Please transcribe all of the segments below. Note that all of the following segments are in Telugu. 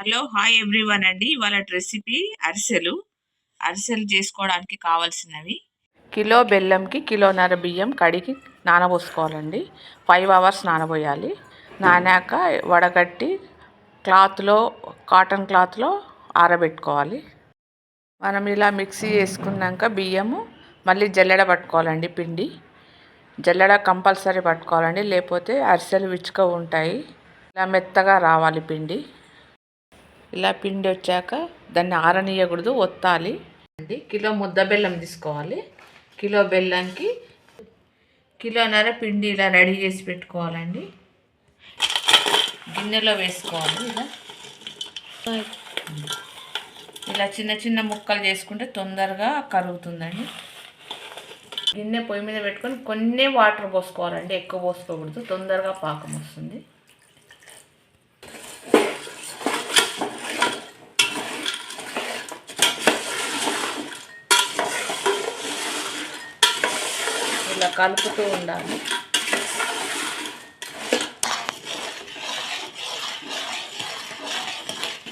హలో హాయ్ ఎవ్రీవన్ అండి. ఇవాళ రెసిపీ అరిసెలు. అరిసెలు చేసుకోవడానికి కావాల్సినవి. కిలో బెల్లంకి కిలోన్నర బియ్యం కడిగి నానబోసుకోవాలండి. Five hours నానబోయాలి. నానాక వడగట్టి క్లాత్లో కాటన్ క్లాత్లో ఆరబెట్టుకోవాలి. మనం ఇలా మిక్సీ చేసుకున్నాక బియ్యము మళ్ళీ జల్లెడ పట్టుకోవాలండి పిండి. జల్లెడ కంపల్సరీ పట్టుకోవాలండి. లేకపోతే అరిసెలు విచ్చుక ఉంటాయి. ఇలా మెత్తగా రావాలి పిండి. ఇలా పిండి వచ్చాక దాన్ని ఆరనీయకూడదు ఒత్తాలి. అండి కిలో ముద్ద బెల్లం తీసుకోవాలి. కిలో బెల్లంకి కిలోన్నర పిండి ఇలా రెడీ చేసి పెట్టుకోవాలండి. గిన్నెలో వేసుకోవాలి ఇలా. ఇలా చిన్న చిన్న ముక్కలు చేసుకుంటే తొందరగా కరుగుతుందండి. గిన్నె పొయ్యి మీద పెట్టుకొని కొన్ని వాటర్ పోసుకోవాలండి ఎక్కువ పోసుకోకూడదు తొందరగా పాకం వస్తుంది. ఇలా కలుపుతూ ఉండాలి.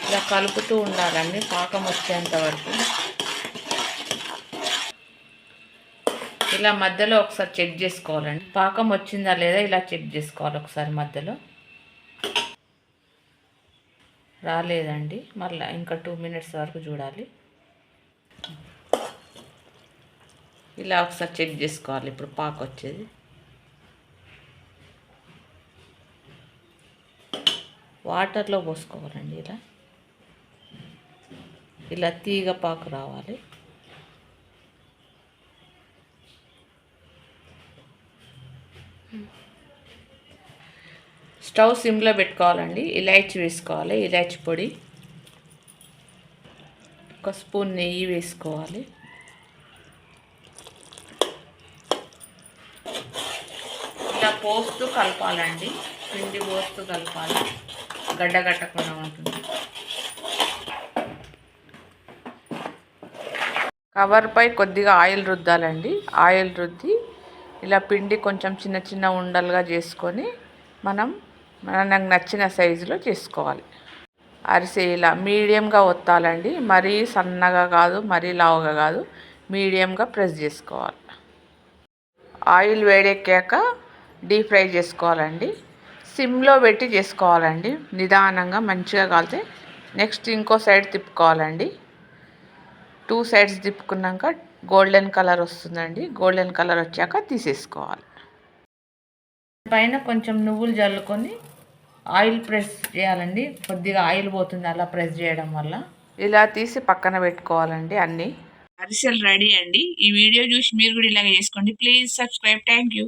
ఇలా కలుపుతూ ఉండాలండి పాకం వచ్చేంత వరకు. ఇలా మధ్యలో ఒకసారి చెక్ చేసుకోవాలండి. పాకం వచ్చిందా లేదా ఇలా చెక్ చేసుకోవాలి ఒకసారి మధ్యలో. రాలేదండి మళ్ళీ ఇంకా టూ మినిట్స్ వరకు చూడాలి. ఇలా ఒకసారి చెక్ చేసుకోవాలి. ఇప్పుడు పాక వచ్చేది. వాటర్లో పోసుకోవాలండి ఇలా. ఇలా తీగ పాకు రావాలి. స్టవ్ సిమ్లో పెట్టుకోవాలండి. ఇలాచి వేసుకోవాలి. ఇలాచి పొడి. ఒక స్పూన్ నెయ్యి వేసుకోవాలి. ఇలా పోస్తూ కలపాలండి. పిండి పోస్తూ కలపాలి. గడ్డ కట్టకుండా ఉంటుంది. కవర్పై కొద్దిగా ఆయిల్ రుద్దాలండి. ఆయిల్ రుద్ది ఇలా పిండి కొంచెం చిన్న చిన్న ఉండలుగా చేసుకొని మనం మనకు నచ్చిన సైజులో చేసుకోవాలి. అరిసె ఇలా మీడియంగా ఒత్తాలండి. మరీ సన్నగా కాదు మరీ లావుగా కాదు. మీడియంగా ప్రెస్ చేసుకోవాలి. ఆయిల్ వేడెక్కాక డీప్ ఫ్రై చేసుకోవాలండి. సిమ్లో పెట్టి చేసుకోవాలండి. నిదానంగా మంచిగా కాలితే నెక్స్ట్ ఇంకో సైడ్ తిప్పుకోవాలండి. టూ సైడ్స్ తిప్పుకున్నాక గోల్డెన్ కలర్ వస్తుందండి. గోల్డెన్ కలర్ వచ్చాక తీసేసుకోవాలి. పైన కొంచెం నువ్వులు జల్లుకొని ఆయిల్ ప్రెస్ చేయాలండి. కొద్దిగా ఆయిల్ పోతుంది అలా ప్రెస్ చేయడం వల్ల. ఇలా తీసి పక్కన పెట్టుకోవాలండి అన్నీ. అరిసెలు రెడీ అండి. ఈ వీడియో చూసి మీరు కూడా ఇలాగ చేసుకోండి. Please subscribe. Thank you.